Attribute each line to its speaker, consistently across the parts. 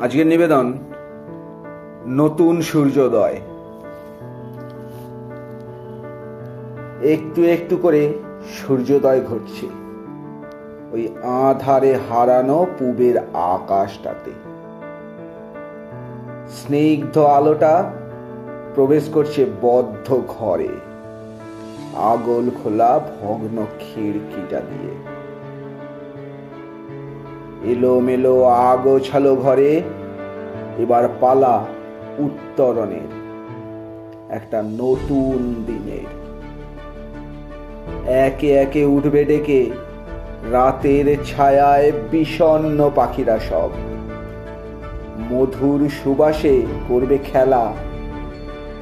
Speaker 1: আজকের নিবেদন, নতুন সূর্যোদয়। একটু একটু করে সূর্যোদয় ঘটছে। ওই আধারে হারানো পূবের আকাশটাতে। স্নিগ্ধ আলোটা প্রবেশ করছে বদ্ধ ঘরে। আগল খোলা ভগ্ন খিড়কিটা দিয়ে। এলোমেলো আগোছালো ঘরে, এবার পালা উত্তরণের, একটা নতুন দিনের। একে একে উঠবে ডেকে, রাতের ছায়ায় বিষণ্ণ পাখিরা সব। মধুর সুবাসে করবে খেলা,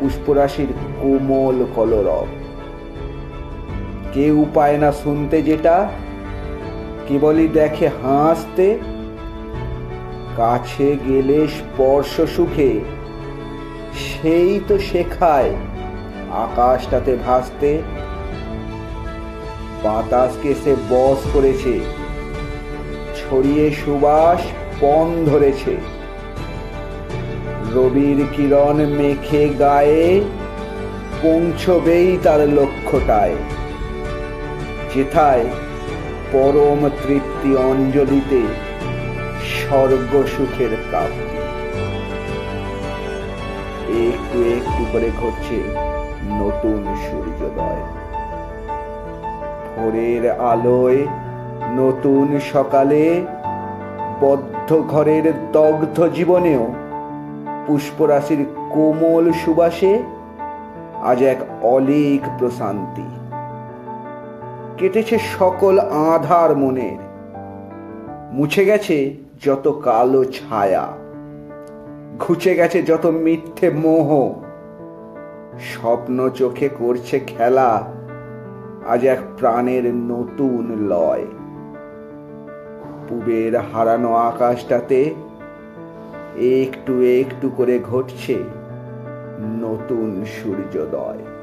Speaker 1: পুষ্পরাশির কোমল কলরব। কেউ পায় না শুনতে যেটা কেবলই দেখে হাসতে, কাছে গেলে স্পর্শ সুখে। সেই তো শেখায় আকাশটাতে ভাসতে, বাতাসকে সে বস করেছে, ছড়িয়ে সুবাস পণ ধরেছে। রবির কিরণ মেখে গায়ে পৌঁছবেই তার লক্ষ্যটায়। যেথায় পরম তৃপ্তি অঞ্জলিতে স্বর্গ সুখের প্রাপ্তি। একটু একটু করে ঘটছে নতুন সূর্যোদয়। ভোরের আলোয় নতুন সকালে বদ্ধ ঘরের দগ্ধ জীবনেও পুষ্পরাশির কোমল সুবাসে আজ এক অলিক প্রশান্তি। কেটেছে সকল আধার মনের। মুছে গেছে যত কালো ছায়া। ঘুচে গেছে যত মিথ্যে মোহ। স্বপ্ন চোখে করছে খেলা। আজ এক প্রাণের নতুন লয়। পূবের হারানো আকাশটাতে একটু একটু করে ঘটছে নতুন সূর্যোদয়।